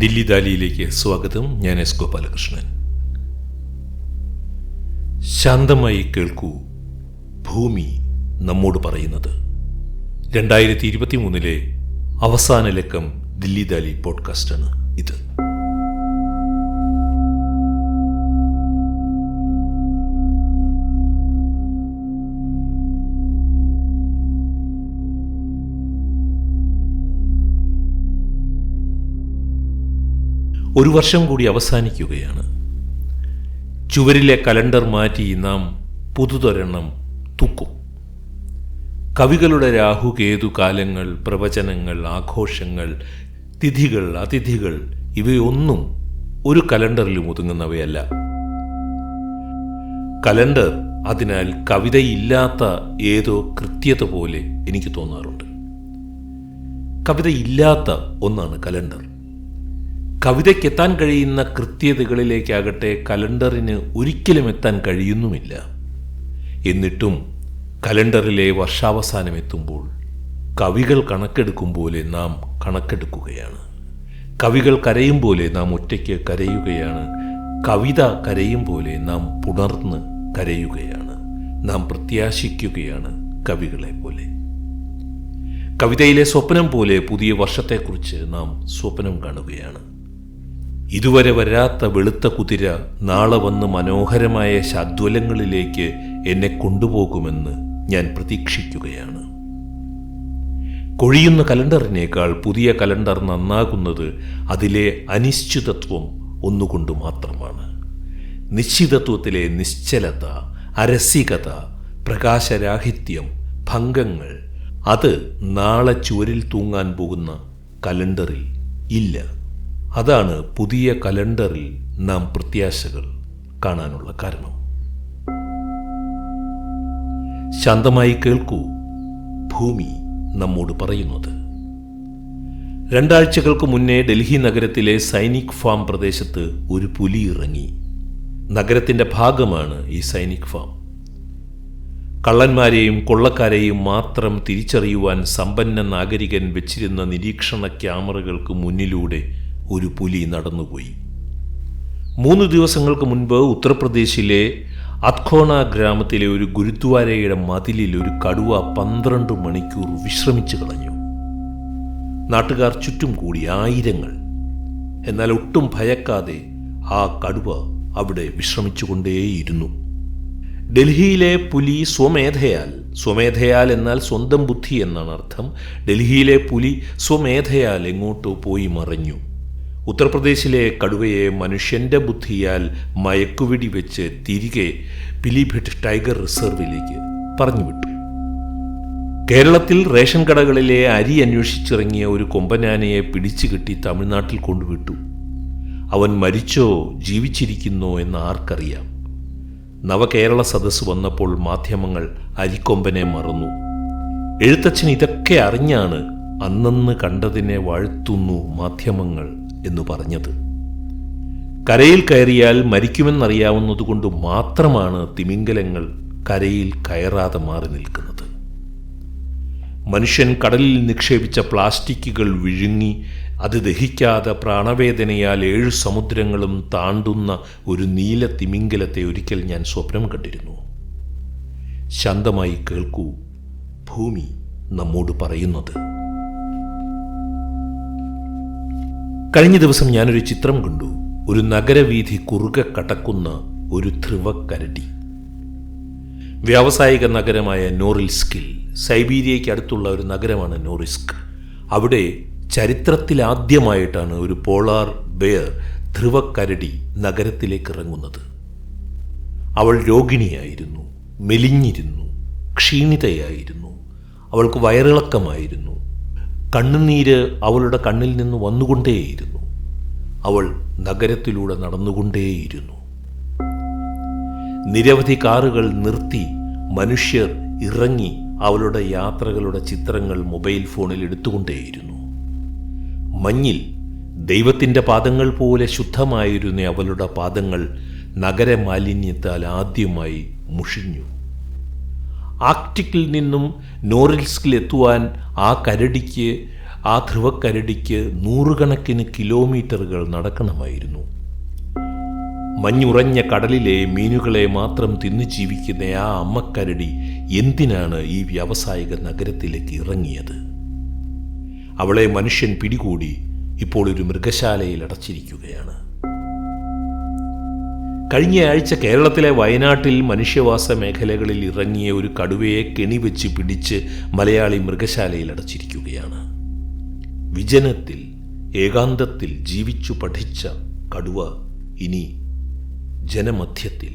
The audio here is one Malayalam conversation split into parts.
ദില്ലി ദാലിയിലേക്ക് സ്വാഗതം. ഞാൻ എസ് ഗോപാലകൃഷ്ണൻ. ശാന്തമായി കേൾക്കൂ ഭൂമി നമ്മോട് പറയുന്നത്. രണ്ടായിരത്തി ഇരുപത്തി മൂന്നിലെ അവസാന ലക്കം ദില്ലി ദാലി പോഡ്കാസ്റ്റാണ് ഇത്. ഒരു വർഷം കൂടി അവസാനിക്കുകയാണ്. ചുവരിലെ കലണ്ടർ മാറ്റി നാം പുതുതൊരെണ്ണം തുക്കും. കവികളുടെ രാഹുകേതു കാലങ്ങൾ പ്രവചനങ്ങൾ ആഘോഷങ്ങൾ തിഥികൾ അതിഥികൾ ഇവയൊന്നും ഒരു കലണ്ടറിൽ ഒതുങ്ങുന്നവയല്ല. കലണ്ടർ അതിനാൽ കവിതയില്ലാത്ത ഏതോ കൃത്യത പോലെ എനിക്ക് തോന്നാറുണ്ട്. കവിതയില്ലാത്ത ഒന്നാണ് കലണ്ടർ. കവിതയ്ക്ക് എത്താൻ കഴിയുന്ന കൃത്യതകളിലേക്കാകട്ടെ കലണ്ടറിന് ഒരിക്കലും എത്താൻ കഴിയുന്നുമില്ല. എന്നിട്ടും കലണ്ടറിലെ വർഷാവസാനം എത്തുമ്പോൾ കവികൾ കണക്കെടുക്കും പോലെ നാം കണക്കെടുക്കുകയാണ്. കവികൾ കരയും പോലെ നാം ഒറ്റയ്ക്ക് കരയുകയാണ്. കവിത കരയും പോലെ നാം പുണർന്ന് കരയുകയാണ്. നാം പ്രത്യാശിക്കുകയാണ് കവികളെ പോലെ. കവിതയിലെ സ്വപ്നം പോലെ പുതിയ വർഷത്തെക്കുറിച്ച് നാം സ്വപ്നം കാണുകയാണ്. ഇതുവരെ വരാത്ത വെളുത്ത കുതിര നാളെ വന്ന് മനോഹരമായ ശാദ്വലങ്ങളിലേക്ക് എന്നെ കൊണ്ടുപോകുമെന്ന് ഞാൻ പ്രതീക്ഷിക്കുകയാണ്. കൊഴിയുന്ന കലണ്ടറിനേക്കാൾ പുതിയ കലണ്ടർ നന്നാകുന്നത് അതിലെ അനിശ്ചിതത്വം ഒന്നുകൊണ്ട് മാത്രമാണ്. നിശ്ചിതത്വത്തിലെ നിശ്ചലത അരസികത പ്രകാശരാഹിത്യം ഭംഗങ്ങൾ അത് നാളെ ചുവരിൽ തൂങ്ങാൻ പോകുന്ന കലണ്ടറിൽ ഇല്ല. അതാണ് പുതിയ കലണ്ടറിൽ നാം പ്രത്യാശകൾ കാണാനുള്ള കാരണം. ശാന്തമായി കേൾക്കൂ ഭൂമി നമ്മോട് പറയുന്നത്. രണ്ടാഴ്ചകൾക്ക് മുന്നേ ഡൽഹി നഗരത്തിലെ സൈനിക് ഫാം പ്രദേശത്ത് ഒരു പുലി ഇറങ്ങി. നഗരത്തിന്റെ ഭാഗമാണ് ഈ സൈനിക് ഫാം. കള്ളന്മാരെയും കൊള്ളക്കാരെയും മാത്രം തിരിച്ചറിയുവാൻ സമ്പന്ന നാഗരികൻ വെച്ചിരുന്ന നിരീക്ഷണ ക്യാമറകൾക്ക് മുന്നിലൂടെ ഒരു പുലി നടന്നുപോയി. മൂന്ന് ദിവസങ്ങൾക്ക് മുൻപ് ഉത്തർപ്രദേശിലെ അത്ഖോണ ഗ്രാമത്തിലെ ഒരു ഗുരുദ്വാരയുടെ മതിലിൽ ഒരു കടുവ പന്ത്രണ്ട് മണിക്കൂർ വിശ്രമിച്ചു കളഞ്ഞു. നാട്ടുകാർ ചുറ്റും കൂടി ആയിരങ്ങൾ. എന്നാൽ ഒട്ടും ഭയക്കാതെ ആ കടുവ അവിടെ വിശ്രമിച്ചുകൊണ്ടേയിരുന്നു. ഡൽഹിയിലെ പുലി സ്വമേധയാൽ സ്വമേധയാൽ എന്നാൽ സ്വന്തം ബുദ്ധി എന്നാണ് അർത്ഥം. ഡൽഹിയിലെ പുലി സ്വമേധയാൽ എങ്ങോട്ടോ പോയി മറഞ്ഞു. ഉത്തർപ്രദേശിലെ കടുവയെ മനുഷ്യന്റെ ബുദ്ധിയാൽ മയക്കുവെടി വെച്ച് തിരികെ പിലിഭിട്ട് ടൈഗർ റിസർവിലേക്ക് പറഞ്ഞുവിട്ടു. കേരളത്തിൽ റേഷൻ കടകളിലെ അരി അന്വേഷിച്ചിറങ്ങിയ ഒരു കൊമ്പനാനയെ പിടിച്ചു കിട്ടി തമിഴ്നാട്ടിൽ കൊണ്ടുവിട്ടു. അവൻ മരിച്ചോ ജീവിച്ചിരിക്കുന്നോ എന്ന് ആർക്കറിയാം. നവകേരള സദസ്സ് വന്നപ്പോൾ മാധ്യമങ്ങൾ അരിക്കൊമ്പനെ മറന്നു. എഴുത്തച്ഛൻ ഇതൊക്കെ അറിഞ്ഞാണ് അന്നന്ന് കണ്ടതിനെ വാഴ്ത്തുന്നു മാധ്യമങ്ങൾ. എന്ന് പറഞ്ഞത്. കരയിൽ കയറിയാൽ മരിക്കുമെന്നറിയാവുന്നതുകൊണ്ട് മാത്രമാണ് തിമിംഗലങ്ങൾ കരയിൽ കയറാതെ മാറി നിൽക്കുന്നത്. മനുഷ്യൻ കടലിൽ നിക്ഷേപിച്ച പ്ലാസ്റ്റിക്കുകൾ വിഴുങ്ങി അത് ദഹിക്കാതെ പ്രാണവേദനയാൽ ഏഴു സമുദ്രങ്ങളും താണ്ടുന്ന ഒരു നീല തിമിംഗലത്തെ ഒരിക്കൽ ഞാൻ സ്വപ്നം കണ്ടിരുന്നു. ശാന്തമായി കേൾക്കൂ ഭൂമി നമ്മോട് പറയുന്നത്. കഴിഞ്ഞ ദിവസം ഞാനൊരു ചിത്രം കണ്ടു. ഒരു നഗരവീഥി കുറുകെ കടക്കുന്ന ഒരു ധ്രുവക്കരടി. വ്യാവസായിക നഗരമായ നോറിൽസ്കിൽ സൈബീരിയയ്ക്ക് അടുത്തുള്ള ഒരു നഗരമാണ് നോറിസ്ക്. അവിടെ ചരിത്രത്തിലാദ്യമായിട്ടാണ് ഒരു പോളാർ ബെയർ ധ്രുവക്കരടി നഗരത്തിലേക്ക് ഇറങ്ങുന്നത്. അവൾ രോഗിണിയായിരുന്നു മെലിഞ്ഞിരുന്നു ക്ഷീണിതയായിരുന്നു അവൾക്ക് വയറിളക്കമായിരുന്നു. കണ്ണുനീര് അവളുടെ കണ്ണിൽ നിന്ന് വന്നുകൊണ്ടേയിരുന്നു. അവൾ നഗരത്തിലൂടെ നടന്നുകൊണ്ടേയിരുന്നു. നിരവധി കാറുകൾ നിർത്തി മനുഷ്യർ ഇറങ്ങി അവളുടെ യാത്രകളുടെ ചിത്രങ്ങൾ മൊബൈൽ ഫോണിൽ എടുത്തുകൊണ്ടേയിരുന്നു. മഞ്ഞിൽ ദൈവത്തിന്റെ പാദങ്ങൾ പോലെ ശുദ്ധമായിരുന്ന അവളുടെ പാദങ്ങൾ നഗരമാലിന്യത്താൽ ആദ്യമായി മുഷിഞ്ഞു. ആർട്ടിക്കിൽ നിന്നും നോറിൽസ്കിൽ എത്തുവാൻ ആ കരടിക്ക് ആ ധ്രുവക്കരടിക്ക് നൂറുകണക്കിന് കിലോമീറ്ററുകൾ നടക്കണമായിരുന്നു. മഞ്ഞുറഞ്ഞ കടലിലെ മീനുകളെ മാത്രം തിന്നു ജീവിക്കുന്ന ആ അമ്മക്കരടി എന്തിനാണ് ഈ വ്യാവസായിക നഗരത്തിലേക്ക് ഇറങ്ങിയത്? അവളെ മനുഷ്യൻ പിടികൂടി ഇപ്പോൾ ഒരു മൃഗശാലയിൽ അടച്ചിരിക്കുകയാണ്. കഴിഞ്ഞ ആഴ്ച കേരളത്തിലെ വയനാട്ടിൽ മനുഷ്യവാസ മേഖലകളിൽ ഇറങ്ങിയ ഒരു കടുവയെ കെണിവെച്ച് പിടിച്ച് മലയാളി മൃഗശാലയിൽ അടച്ചിരിക്കുകയാണ്. വിജനത്തിൽ ഏകാന്തത്തിൽ ജീവിച്ചു പഠിച്ച കടുവ ഇനി ജനമധ്യത്തിൽ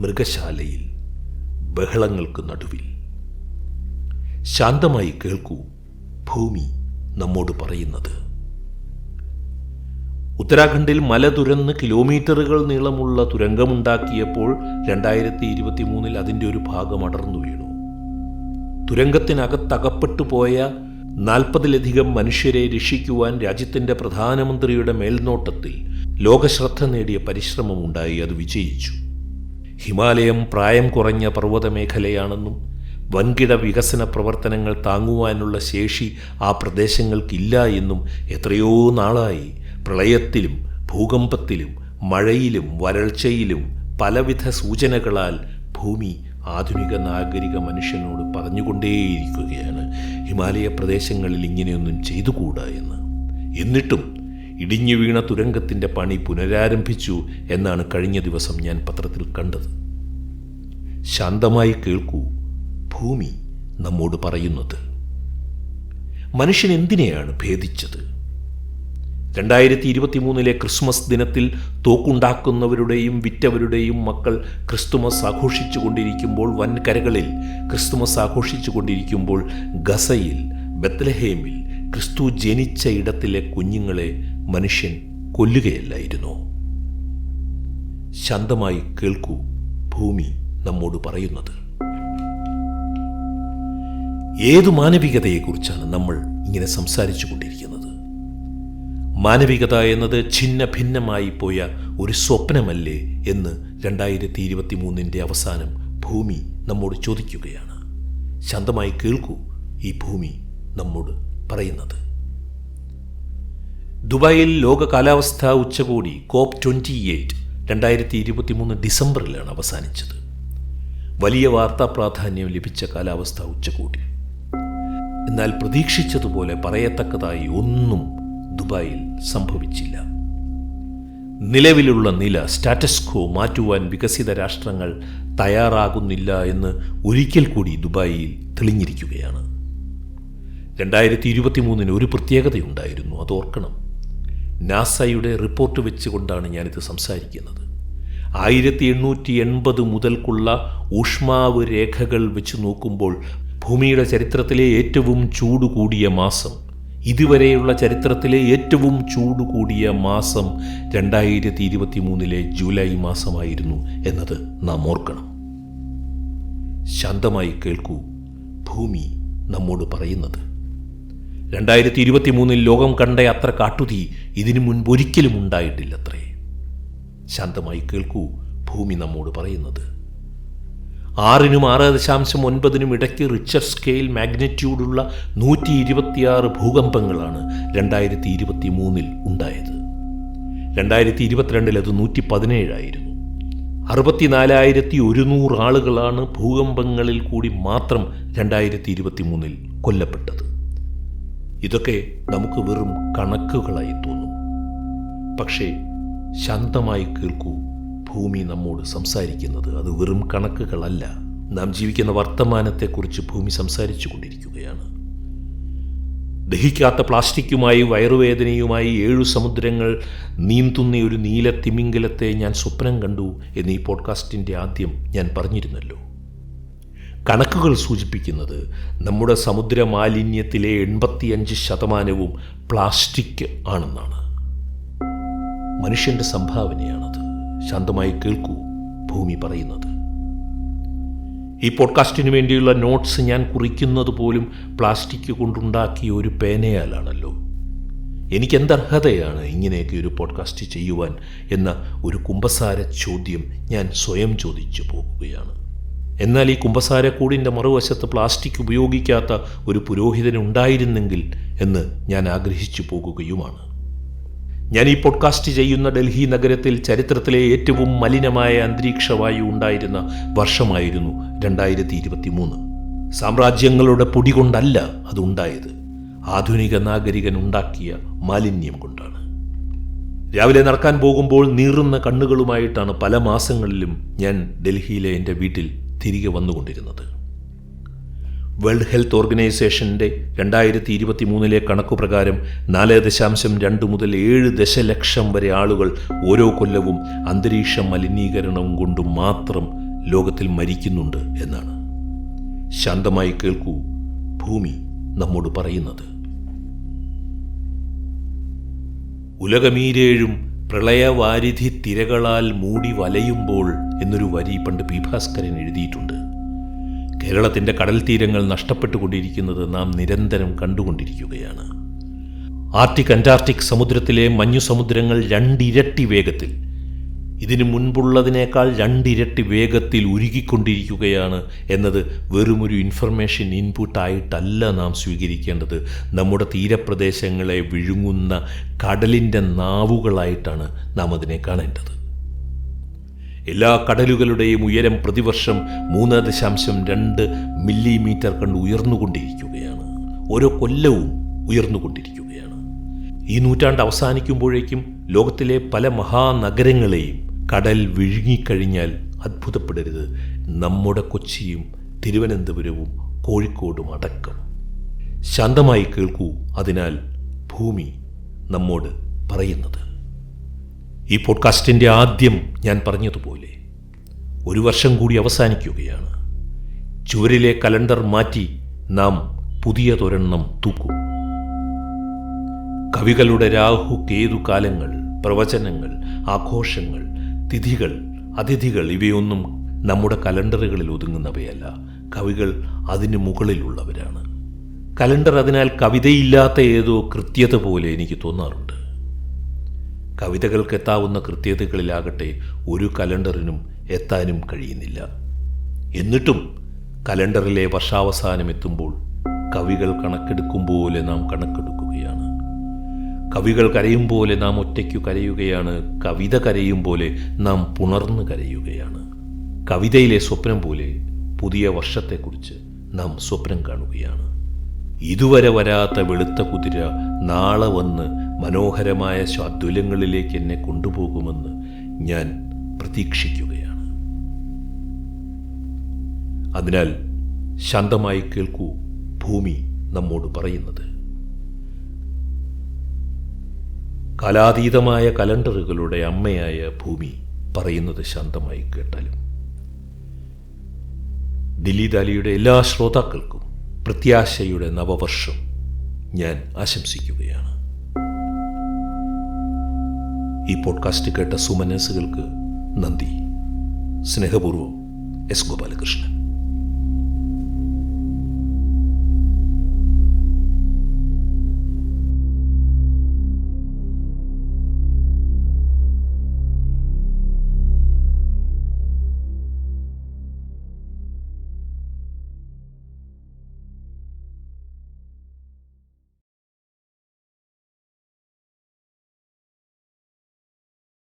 മൃഗശാലയിൽ ബഹളങ്ങൾക്ക് നടുവിൽ. ശാന്തമായി കേൾക്കൂ ഭൂമി നമ്മോട് പറയുന്നത്. ഉത്തരാഖണ്ഡിൽ മല തുരന്ന് കിലോമീറ്ററുകൾ നീളമുള്ള തുരങ്കമുണ്ടാക്കിയപ്പോൾ രണ്ടായിരത്തി ഇരുപത്തി മൂന്നിൽ അതിന്റെ ഒരു ഭാഗം അടർന്നു വീണു. തുരങ്കത്തിനകത്തകപ്പെട്ടു പോയ നാൽപ്പതിലധികം മനുഷ്യരെ രക്ഷിക്കുവാൻ രാജ്യത്തിന്റെ പ്രധാനമന്ത്രിയുടെ മേൽനോട്ടത്തിൽ ലോകശ്രദ്ധ നേടിയ പരിശ്രമമുണ്ടായി അത് വിജയിച്ചു. ഹിമാലയം പ്രായം കുറഞ്ഞ പർവത മേഖലയാണെന്നും വൻകിട വികസന പ്രവർത്തനങ്ങൾ താങ്ങുവാനുള്ള ശേഷി ആ പ്രദേശങ്ങൾക്കില്ല എന്നും എത്രയോ നാളായി പ്രളയത്തിലും ഭൂകമ്പത്തിലും മഴയിലും വരൾച്ചയിലും പലവിധ സൂചനകളാൽ ഭൂമി ആധുനിക നാഗരിക മനുഷ്യനോട് പറഞ്ഞുകൊണ്ടേയിരിക്കുകയാണ്. ഹിമാലയ പ്രദേശങ്ങളിൽ ഇങ്ങനെയൊന്നും ചെയ്തുകൂടാ എന്ന്. എന്നിട്ടും ഇടിഞ്ഞു വീണ തുരങ്കത്തിന്റെ പണി പുനരാരംഭിച്ചു എന്നാണ് കഴിഞ്ഞ ദിവസം ഞാൻ പത്രത്തിൽ കണ്ടത്. ശാന്തമായി കേൾക്കൂ ഭൂമി നമ്മോട് പറയുന്നത്. മനുഷ്യൻ എന്തിനെയാണ് ഭേദിച്ചത്? രണ്ടായിരത്തി ഇരുപത്തി മൂന്നിലെ ക്രിസ്മസ് ദിനത്തിൽ തോക്കുണ്ടാക്കുന്നവരുടെയും വിറ്റവരുടെയും മക്കൾ ക്രിസ്തുമസ് ആഘോഷിച്ചു കൊണ്ടിരിക്കുമ്പോൾ വൻകരകളിൽ ക്രിസ്തുമസ് ആഘോഷിച്ചു കൊണ്ടിരിക്കുമ്പോൾ ഗസയിൽ ബത്ലഹേമിൽ ക്രിസ്തു ജനിച്ച ഇടത്തിലെ കുഞ്ഞുങ്ങളെ മനുഷ്യൻ കൊല്ലുകയല്ലായിരുന്നു. ശാന്തമായി കേൾക്കൂ ഭൂമി നമ്മോട് പറയുന്നത്. ഏതു മാനവികതയെക്കുറിച്ചാണ് നമ്മൾ ഇങ്ങനെ സംസാരിച്ചു കൊണ്ടിരിക്കുന്നത് മാനവികത എന്നത് ഛിന്ന ഭിന്നമായി പോയ ഒരു സ്വപ്നമല്ലേ എന്ന് രണ്ടായിരത്തി ഇരുപത്തി മൂന്നിന്റെ അവസാനം ഭൂമി നമ്മോട് ചോദിക്കുകയാണ്. ശാന്തമായി കേൾക്കൂ ഈ ഭൂമി നമ്മോട് പറയുന്നത്. ദുബായിൽ ലോക കാലാവസ്ഥാ ഉച്ചകോടി കോപ്പ് ട്വന്റി എയ്റ്റ് രണ്ടായിരത്തി ഇരുപത്തി മൂന്ന് ഡിസംബറിലാണ് അവസാനിച്ചത്. വലിയ വാർത്താ പ്രാധാന്യം ലഭിച്ച കാലാവസ്ഥാ ഉച്ചകോടി. എന്നാൽ പ്രതീക്ഷിച്ചതുപോലെ പറയത്തക്കതായി ഒന്നും ദുബായിൽ സംഭവിച്ചില്ല. നിലവിലുള്ള നില സ്റ്റാറ്റസ്കോ മാറ്റുവാൻ വികസിത രാഷ്ട്രങ്ങൾ തയ്യാറാകുന്നില്ല എന്ന് ഒരിക്കൽ കൂടി ദുബായിൽ തെളിഞ്ഞിരിക്കുകയാണ്. രണ്ടായിരത്തി ഇരുപത്തി മൂന്നിന് ഒരു പ്രത്യേകതയുണ്ടായിരുന്നു അത് ഓർക്കണം. നാസയുടെ റിപ്പോർട്ട് വെച്ചുകൊണ്ടാണ് ഞാനിത് സംസാരിക്കുന്നത്. ആയിരത്തി എണ്ണൂറ്റി എൺപത് മുതൽക്കുള്ള ഊഷ്മാവ് രേഖകൾ വെച്ച് നോക്കുമ്പോൾ ഭൂമിയുടെ ചരിത്രത്തിലെ ഏറ്റവും ചൂട് കൂടിയ മാസം ഇതുവരെയുള്ള ചരിത്രത്തിലെ ഏറ്റവും ചൂട് കൂടിയ മാസം രണ്ടായിരത്തി ഇരുപത്തി മൂന്നിലെ ജൂലൈ മാസമായിരുന്നു എന്നത് നാം ഓർക്കണം. ശാന്തമായി കേൾക്കൂ ഭൂമി നമ്മോട് പറയുന്നത്. രണ്ടായിരത്തി ഇരുപത്തി മൂന്നിൽ ലോകം കണ്ട അത്ര കാട്ടുതീ ഇതിനു മുൻപ് ഒരിക്കലും ഉണ്ടായിട്ടില്ലത്രേ. ശാന്തമായി കേൾക്കൂ ഭൂമി നമ്മോട് പറയുന്നത്. ആറിനും ആറ് ദശാംശം ഒൻപതിനും ഇടയ്ക്ക് റിച്ചർ സ്കെയിൽ മാഗ്നറ്റ്യൂഡുള്ള നൂറ്റി ഇരുപത്തിയാറ് ഭൂകമ്പങ്ങളാണ് രണ്ടായിരത്തി ഇരുപത്തി മൂന്നിൽ ഉണ്ടായത്. രണ്ടായിരത്തി ഇരുപത്തിരണ്ടിൽ അത് നൂറ്റി പതിനേഴായിരുന്നു അറുപത്തിനാലായിരത്തി ഒരുന്നൂറ് ആളുകളാണ് ഭൂകമ്പങ്ങളിൽ കൂടി മാത്രം രണ്ടായിരത്തി ഇരുപത്തി മൂന്നിൽ കൊല്ലപ്പെട്ടത്. ഇതൊക്കെ നമുക്ക് വെറും കണക്കുകളായി തോന്നും. പക്ഷേ ശാന്തമായി കേൾക്കൂ. ഭൂമി നമ്മോട് സംസാരിക്കുന്നത് അത് വെറും കണക്കുകളല്ല. നാം ജീവിക്കുന്ന വർത്തമാനത്തെക്കുറിച്ച് ഭൂമി സംസാരിച്ചു കൊണ്ടിരിക്കുകയാണ്. ദഹിക്കാത്ത പ്ലാസ്റ്റിക്കുമായി വയറുവേദനയുമായി ഏഴു സമുദ്രങ്ങൾ നീന്തുന്ന ഒരു നീല തിമിംഗലത്തെ ഞാൻ സ്വപ്നം കണ്ടു എന്ന് ഈ പോഡ്കാസ്റ്റിന്റെ ആദ്യം ഞാൻ പറഞ്ഞിരുന്നല്ലോ. കണക്കുകൾ സൂചിപ്പിക്കുന്നത് നമ്മുടെ സമുദ്ര മാലിന്യത്തിലെ എൺപത്തിയഞ്ച് ശതമാനവും പ്ലാസ്റ്റിക് ആണെന്നാണ്. മനുഷ്യന്റെ സംഭാവനയാണത് ശാന്തമായി കേൾക്കൂ ഭൂമി പറയുന്നത്. ഈ പോഡ്കാസ്റ്റിന് വേണ്ടിയുള്ള നോട്ട്സ് ഞാൻ കുറിക്കുന്നത് പോലും പ്ലാസ്റ്റിക് കൊണ്ടുണ്ടാക്കിയ ഒരു പേനയാലാണല്ലോ. എനിക്ക് എന്തർഹതയാണ് ഇങ്ങനെയൊക്കെ ഒരു പോഡ്കാസ്റ്റ് ചെയ്യുവാൻ എന്ന ഒരു കുമ്പസാര ചോദ്യം ഞാൻ സ്വയം ചോദിച്ചു പോകുകയാണ്. എന്നാൽ ഈ കുമ്പസാരക്കൂടിന്റെ മറുവശത്ത് പ്ലാസ്റ്റിക് ഉപയോഗിക്കാത്ത ഒരു പുരോഹിതനുണ്ടായിരുന്നെങ്കിൽ എന്ന് ഞാൻ ആഗ്രഹിച്ചു പോകുകയുമാണ്. ഞാൻ ഈ പോഡ്കാസ്റ്റ് ചെയ്യുന്ന ഡൽഹി നഗരത്തിൽ ചരിത്രത്തിലെ ഏറ്റവും മലിനമായ അന്തരീക്ഷവായു ഉണ്ടായിരുന്ന വർഷമായിരുന്നു രണ്ടായിരത്തി ഇരുപത്തി മൂന്ന് സാമ്രാജ്യങ്ങളുടെ പൊടി കൊണ്ടല്ല അതുണ്ടായത്. ആധുനിക നാഗരികൻ ഉണ്ടാക്കിയ മാലിന്യം കൊണ്ടാണ്. രാവിലെ നടക്കാൻ പോകുമ്പോൾ നീറുന്ന കണ്ണുകളുമായിട്ടാണ് പല മാസങ്ങളിലും ഞാൻ ഡൽഹിയിലെ എന്റെ വീട്ടിൽ തിരികെ വന്നുകൊണ്ടിരുന്നത്. വേൾഡ് ഹെൽത്ത് ഓർഗനൈസേഷന്റെ രണ്ടായിരത്തി ഇരുപത്തി മൂന്നിലെ കണക്കുപ്രകാരം നാല് ദശാംശം രണ്ട് മുതൽ ഏഴ് ദശലക്ഷം വരെ ആളുകൾ ഓരോ കൊല്ലവും അന്തരീക്ഷ മലിനീകരണം കൊണ്ട് മാത്രം ലോകത്തിൽ മരിക്കുന്നുണ്ട് എന്നാണ്. ശാന്തമായി കേൾക്കൂ ഭൂമി നമ്മോട് പറയുന്നത്. ഉലകമീരേഴും പ്രളയവാരിധി തിരകളാൽ മൂടി വലയുമ്പോൾ എന്നൊരു വരി പണ്ട് പി ഭാസ്കരൻ എഴുതിയിട്ടുണ്ട്. കേരളത്തിന്റെ കടൽ തീരങ്ങൾ നഷ്ടപ്പെട്ടുകൊണ്ടിരിക്കുന്നത് നാം നിരന്തരം കണ്ടുകൊണ്ടിരിക്കുകയാണ്. ആർട്ടിക് അന്റാർട്ടിക് സമുദ്രത്തിലെ മഞ്ഞു സമുദ്രങ്ങൾ രണ്ടിരട്ടി വേഗത്തിൽ ഇതിനു മുൻപുള്ളതിനേക്കാൾ രണ്ടിരട്ടി വേഗത്തിൽ ഉരുകിക്കൊണ്ടിരിക്കുകയാണ് എന്നത് വെറുമൊരു ഇൻഫർമേഷൻ ഇൻപുട്ടായിട്ടല്ല നാം സ്വീകരിക്കേണ്ടത്. നമ്മുടെ തീരപ്രദേശങ്ങളെ വിഴുങ്ങുന്ന കടലിന്റെ നാവുകളായിട്ടാണ് നാം അതിനെ കാണേണ്ടത്. എല്ലാ കടലുകളുടെയും ഉയരം പ്രതിവർഷം മൂന്ന് ദശാംശം രണ്ട് മില്ലിമീറ്റർ കണ്ട് ഉയർന്നുകൊണ്ടിരിക്കുകയാണ്. ഓരോ കൊല്ലവും ഉയർന്നുകൊണ്ടിരിക്കുകയാണ്. ഈ നൂറ്റാണ്ട് അവസാനിക്കുമ്പോഴേക്കും ലോകത്തിലെ പല മഹാനഗരങ്ങളെയും കടൽ വിഴുങ്ങിക്കഴിഞ്ഞാൽ അത്ഭുതപ്പെടരുത്. നമ്മുടെ കൊച്ചിയും തിരുവനന്തപുരവും കോഴിക്കോടും അടക്കം. ശാന്തമായി കേൾക്കൂ അതിനാൽ ഭൂമി നമ്മോട് പറയുന്നത്. ഈ പോഡ്കാസ്റ്റിന്റെ ആദ്യം ഞാൻ പറഞ്ഞതുപോലെ ഒരു വർഷം കൂടി അവസാനിക്കുകയാണ്. ചുവരിലെ കലണ്ടർ മാറ്റി നാം പുതിയ പുതിയതൊരെണ്ണം തൂക്കും. കവികളുടെ രാഹു കേതു കാലങ്ങൾ പ്രവചനങ്ങൾ ആഘോഷങ്ങൾ തിഥികൾ അതിഥികൾ ഇവയൊന്നും നമ്മുടെ കലണ്ടറുകളിൽ ഒതുങ്ങുന്നവയല്ല. കവികൾ അതിന് മുകളിലുള്ളവരാണ്. കലണ്ടർ അതിനാൽ കവിതയില്ലാത്ത ഏതോ കൃത്യത പോലെ എനിക്ക് തോന്നാറുണ്ട്. കവിതകൾക്ക് എത്താവുന്ന കൃത്യതകളിലാകട്ടെ ഒരു കലണ്ടറിനും എത്താനും കഴിയുന്നില്ല. എന്നിട്ടും കലണ്ടറിലെ വർഷാവസാനം എത്തുമ്പോൾ കവികൾ കണക്കെടുക്കും പോലെ നാം കണക്കെടുക്കുകയാണ്. കവികൾ കരയും പോലെ നാം ഒറ്റയ്ക്കു കരയുകയാണ്. കവിത കരയും പോലെ നാം പുണർന്ന് കരയുകയാണ്. കവിതയിലെ സ്വപ്നം പോലെ പുതിയ വർഷത്തെക്കുറിച്ച് നാം സ്വപ്നം കാണുകയാണ്. ഇതുവരെ വരാത്ത വെളുത്ത കുതിര നാളെ വന്ന് മനോഹരമായ സ്വാദ്വലങ്ങളിലേക്ക് എന്നെ കൊണ്ടുപോകുമെന്ന് ഞാൻ പ്രതീക്ഷിക്കുകയാണ്. അതിനാൽ ശാന്തമായി കേൾക്കൂ ഭൂമി നമ്മോട് പറയുന്നത്. കാലാതീതമായ കലണ്ടറുകളുടെ അമ്മയായ ഭൂമി പറയുന്നത് ശാന്തമായി കേട്ടാലും. ദില്ലി ദാലിയുടെ എല്ലാ ശ്രോതാക്കൾക്കും പ്രത്യാശയുടെ നവവർഷം ഞാൻ ആശംസിക്കുകയാണ്. ഈ പോഡ്കാസ്റ്റ് കേട്ട സുമനസുകൾക്ക് നന്ദി. സ്നേഹപൂർവം എസ് ഗോപാലകൃഷ്ണൻ.